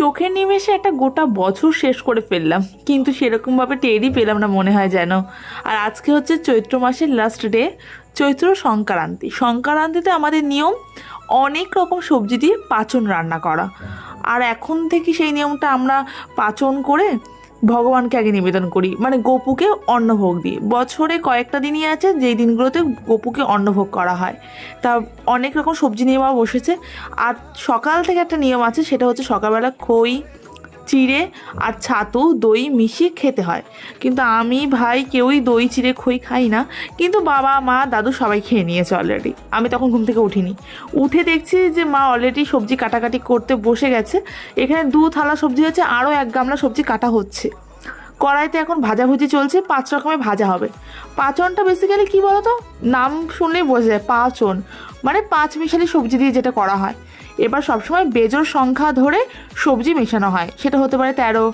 চোখের নিমেষে একটা গোটা বছর শেষ করে ফেললাম, কিন্তু সেরকমভাবে টেরই পেলাম না মনে হয় যেন। আর আজকে হচ্ছে চৈত্র মাসের লাস্ট ডে চৈত্র সংক্রান্তি। সংক্রান্তিতে আমাদের নিয়ম, অনেক রকম সবজি দিয়ে পাচন রান্না করা। আর এখন থেকে সেই নিয়মটা আমরা পাচন করে ভগবানকে আগে নিবেদন করি। মানে গোপুকে অন্নভোগ দিই। বছরে কয়েকটা দিনই আছে, যেই দিনগুলোতে গোপুকে অন্নভোগ করা হয়। তা অনেক রকম সবজি নিয়ে বসেছে। আর সকাল থেকে একটা নিয়ম আছে, সেটা হচ্ছে সকালবেলা খই চিড়ে আর ছাতু দই মিশিয়ে খেতে হয়। কিন্তু আমি ভাই কেউই দই চিড়ে খই খাই না। কিন্তু বাবা, মা, দাদু সবাই খেয়ে নিয়েছে অলরেডি আমি তখন ঘুম থেকে উঠিনি। উঠে দেখছি যে মা অলরেডি সবজি কাটাকাটি করতে বসে গেছে। এখানে দু থালা সবজি হচ্ছে আরও এক গামলা সবজি কাটা হচ্ছে। কড়াইতে এখন ভাজাভুজি চলছে, পাঁচ রকমের ভাজা হবে। পাচনটা বেসিক্যালি কি বলতো? নাম শুনলেই বোঝা যায়, পাচন। মানে পাঁচ মিশালি সবজি দিয়ে যেটা করা হয়। এবার সবসময় বেজোর সংখ্যা ধরে সবজি মেশানো হয়। সেটা হতে পারে তেরো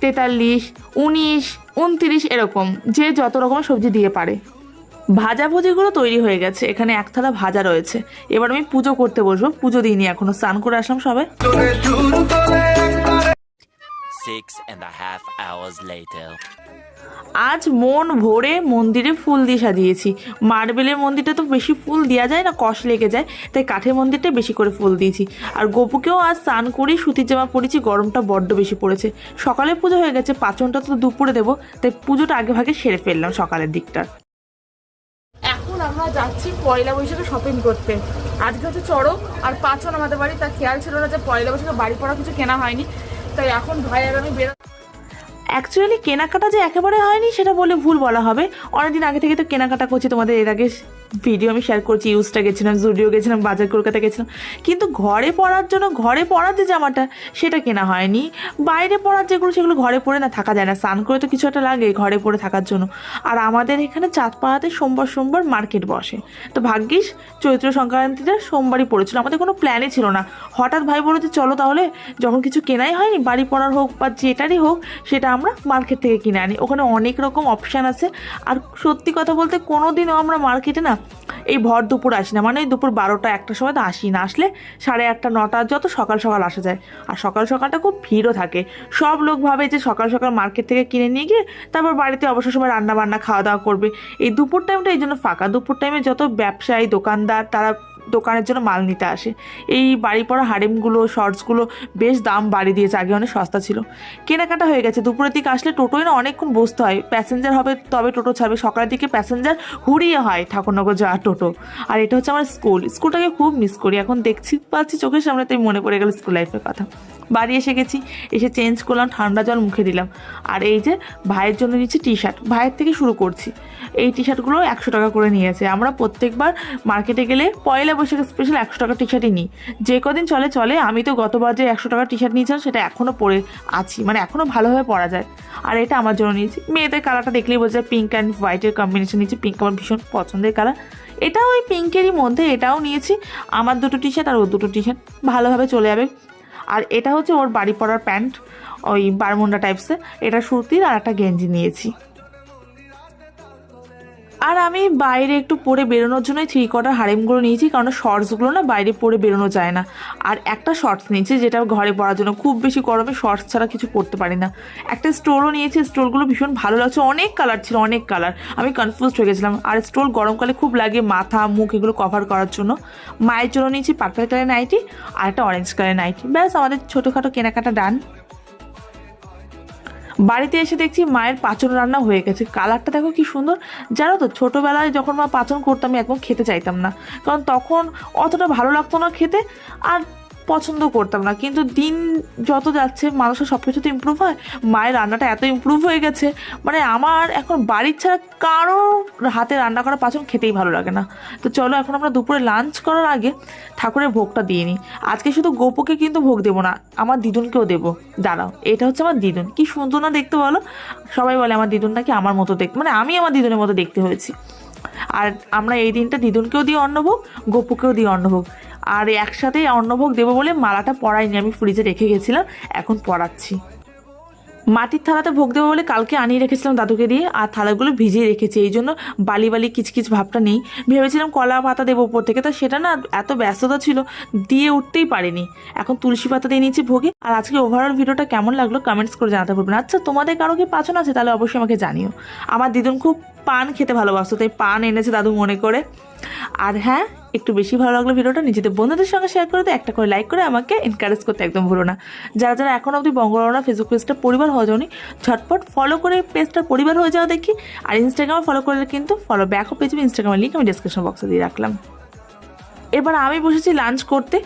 তেতাল্লিশ উনিশ উনতিরিশ এরকম যে যত রকমের সবজি দিয়ে পারে। ভাজাভুজিগুলো তৈরি হয়ে গেছে। এখানে এক থালা ভাজা রয়েছে। এবার আমি পুজো করতে বসবো। পুজো দিইনি এখনও। স্নান করে আসলাম সবে। Six and a half hours later. আজ মন ভরে মন্দিরে ফুল দিয়ে সাজিয়েছি। মার্বেলের মন্দিরটা তো বেশি ফুল দেওয়া যায় না, কষ লেগে যায়, তাই কাঠের মন্দিরটা বেশি করে ফুল দিয়েছি। আর গোপুকেও আজ স্নান করেই সুতির জামা পরেছি, গরমটা বড্ড বেশি পড়েছে। সকালে পুজো হয়ে গেছে, পাচনটা তো দুপুরে দেবো, তাই পুজোটা আগে ভাগে সেরে ফেললাম সকালের দিকটা। এখন আমরা যাচ্ছি পয়লা বৈশাখে শপিং করতে। আজকে হচ্ছে চড়ক আর পাঁচন আমাদের বাড়ি তার খেয়াল ছিল না যে পয়লা বৈশাখে বাড়ি পড়া কিছু কেনা হয়নি। তাই এখন ভাই আর আমি বেরো অ্যাকচুয়ালি কেনাকাটা যে একেবারে হয়নি, সেটা বলে ভুল বলা হবে। অনেকদিন আগে থেকে তো কেনাকাটা করছি তোমাদের এর আগে। ভিডিও আমি শেয়ার করছি ইউজটা গেছিলাম জুডিও গেছিলাম বাজার কলকাতা গেছিলাম। কিন্তু ঘরে পরার জন্য, ঘরে পরার যে জামাটা, সেটা কেনা হয়নি। বাইরে পরার যেগুলো, সেগুলো ঘরে পরে না, থাকা যায় না। স্নান করে তো কিছু একটা লাগে ঘরে পরে থাকার জন্য। আর আমাদের এখানে চাঁদপাড়াতে সোমবার সোমবার মার্কেট বসে। তো ভাগ্যিস, চৈত্র সংক্রান্তিটা সোমবারই পড়েছিল। আমাদের কোনো প্ল্যানই ছিল না। হঠাৎ ভাই বলে যে, চলো তাহলে, যখন কিছু কেনাই হয়নি, বাড়ি পড়ার হোক বা যেটারই হোক, সেটা আমরা মার্কেট থেকে কিনে আনি। ওখানে অনেক রকম অপশান আছে। আর সত্যি কথা বলতে কোনো দিনও আমরা মার্কেটে না এই ভর দুপুর আসি না মানে দুপুর বারোটা একটার সময় তো আসি না। আসলে সাড়ে আটটা, নটা যত সকাল সকাল আসা যায়। আর সকাল সকালটা খুব ভিড়ও থাকে। সব লোক ভাবে যে সকাল সকাল মার্কেট থেকে কিনে নিয়ে গিয়ে তারপর বাড়িতে অবসর সময় রান্না বান্না খাওয়া দাওয়া করবে। এই দুপুর টাইমটা এই জন্য ফাঁকা। দুপুর টাইমে যত ব্যবসায়ী, দোকানদার, তারা দোকানের জন্য মাল নিতে আসে। এই বাড়ি পড়া হারেমগুলো শর্টসগুলো বেশ দাম বাড়ি দিয়েছে, আগে অনেক সস্তা ছিল। কেনাকাটা হয়ে গেছে, দুপুরের দিকে আসলে টোটোয় না অনেকক্ষণ বসতে হয়। প্যাসেঞ্জার হবে, তবে টোটো ছাড়বে। সকালের দিকে প্যাসেঞ্জার হুড়িয়ে হয় ঠাকুরনগর যাওয়ার টোটো। আর এটা হচ্ছে আমার স্কুল। স্কুলটাকে খুব মিস করি। এখন দেখছি, পাচ্ছি চোখের সামনে, তাই মনে পড়ে গেল স্কুল লাইফের কথা। বাড়ি এসে গেছি, এসে চেঞ্জ করলাম, ঠান্ডা জল মুখে দিলাম। আর এই যে ভাইয়ের জন্য নিচ্ছি টি শার্ট ভাইয়ের থেকে শুরু করছি। এই টি শার্টগুলো একশো টাকা করে নিয়েছে। আমরা প্রত্যেকবার মার্কেটে গেলে পয়লা বৈশাখের স্পেশাল একশো টাকা টি শার্টই নিই। যে কদিন চলে চলে। আমি তো গতবার যে একশো টাকা টি শার্ট নিয়েছিলাম, সেটা এখনও পরে আছি। মানে এখনও ভালোভাবে পরা যায়। আর এটা আমার জন্য নিয়েছি। মেয়েদের কালারটা দেখলেই বোঝা যায় পিঙ্ক অ্যান্ড হোয়াইটের কম্বিনেশন নিয়েছি। পিঙ্ক আমার ভীষণ পছন্দের কালার এটাও ওই পিঙ্কেরই মধ্যে এটাও নিয়েছি। আমার দুটো টি শার্ট আর ওর দুটো টি শার্ট ভালোভাবে চলে যাবে। আর এটা হচ্ছে ওর বাড়ি পরার প্যান্ট, ওই বারমুন্ডা টাইপসে এটা সুতির আর একটা গেঞ্জি নিয়েছি। আর আমি বাইরে একটু পরে বেরোনোর জন্যই থ্রি কোয়ার্টার হারেমগুলো নিয়েছি, কারণ শর্টসগুলো না বাইরে পরে বেরোনো যায় না। আর একটা শর্টস নিয়েছি, যেটা ঘরে পরার জন্য খুব বেশি গরমে শর্টস ছাড়া কিছু পরতে পারি না। একটা স্টোরও নিয়েছি স্টোরগুলো ভীষণ ভালো লাগছে, অনেক কালার ছিল, অনেক কালার আমি কনফিউজ হয়ে গেছিলাম। আর স্টোল গরমকালে খুব লাগে মাথা, মুখ এগুলো কভার করার জন্য। মায়ের জন্য নিয়েছি পার্পল কালার নাইটি আর একটা অরেঞ্জ কালার নাইটি ব্যাস, আমাদের ছোটোখাটো কেনাকাটা ডান বাড়িতে এসে দেখছি মায়ের পাচন রান্না হয়ে গেছে। কালারটা দেখো কি সুন্দর। জানো তো, ছোটোবেলায় যখন মা পাচন করতাম আমি একদম খেতে চাইতাম না। কারণ তখন অতটা ভালো লাগতো না খেতে। আর পছন্দ করতাম না। কিন্তু দিন যত যাচ্ছে, মানুষের সব কিছু তো ইম্প্রুভ হয়। মায়ের রান্নাটা এত ইম্প্রুভ হয়ে গেছে। মানে আমার এখন বাড়ির ছাড়া কারও হাতে রান্না করা পাচন খেতেই ভালো লাগে না। তো চলো, এখন আমরা দুপুরে লাঞ্চ করার আগে ঠাকুরের ভোগটা দিয়ে নিই। আজকে শুধু গোপুকে কিন্তু ভোগ দেবো না, আমার দিদুনকেও দেবো। দাঁড়াও, এটা হচ্ছে আমার দিদুন। কি সুন্দর না দেখতে বলো? সবাই বলে আমার দিদুন নাকি আমার মতো দেখতে মানে আমি আমার দিদুনের মতো দেখতে হয়েছি। আর আমরা এই দিনটা দিদুনকেও দিই অন্নভোগ, গোপুকেও দিই অন্নভোগ। আর একসাথে অন্নভোগ দেবো বলে মালাটা পরাইনি, আমি ফ্রিজে রেখে গেছিলাম, এখন পরাচ্ছি। মাটির থালাতে ভোগ দেবো বলে কালকে আনিয়ে রেখেছিলাম দাদুকে দিয়ে, আর থালাগুলো ভিজিয়ে রেখেছি, এই জন্য বালি বালি কিচকিচ ভাবটা নেই। ভেবেছিলাম কলা পাতা দেবো উপর থেকে, তা সেটা না এত ব্যস্ততা ছিল, দিয়ে উঠতেই পারিনি। এখন তুলসী পাতা দিয়ে নিয়েছি ভোগে, আর আজকে ওভারঅল ভিডিওটা কেমন লাগল কমেন্টস করে জানাতে পারবেন আচ্ছা তোমাদের কারও কি পাচন আছে, তাহলে অবশ্যই আমাকে জানিও। আমার দিদুন খুব পান খেতে ভালোবাসতো, তাই পান এনেছে দাদু মনে করে। আর হ্যাঁ একটু বেশি ভালো লাগল ভিডিওটা, নিজেদের বন্ধুদের সঙ্গে শেয়ার করে দিও, একটা করে লাইক করে আমাকে এনকারেজ করতে একদম ভুলো না। যারা যারা এখন অবধি বঙ্গরওনা ফেসবুক পেজটা পরিবার হওয়া যাওনি ঝটপট ফলো করে পেজটা পরিবার হয়ে যাওয়া দেখি। আর ইনস্টাগ্রামে ফলো করলে কিন্তু ফলো ব্যাকও পেয়ে যাবে ইনস্টাগ্রামের লিঙ্ক আমি ডিসক্রিপশন বক্সে দিয়ে রাখলাম। এবার আমি বসেছি লাঞ্চ করতে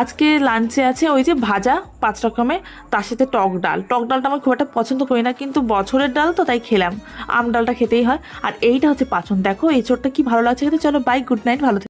আজকে লাঞ্চে আছে ওই যে ভাজা পাঁচ রকমের, তার সাথে টক ডাল। টক ডালটা আমার খুব একটা পছন্দ করি না, কিন্তু বছরের ডাল তো তাই খেলাম। আম ডালটা খেতেই হয়। আর এইটা হচ্ছে পাচন। দেখো এই চোরটা কি ভালো লাগছে খেতে। চলো বাই গুড নাইট ভালো।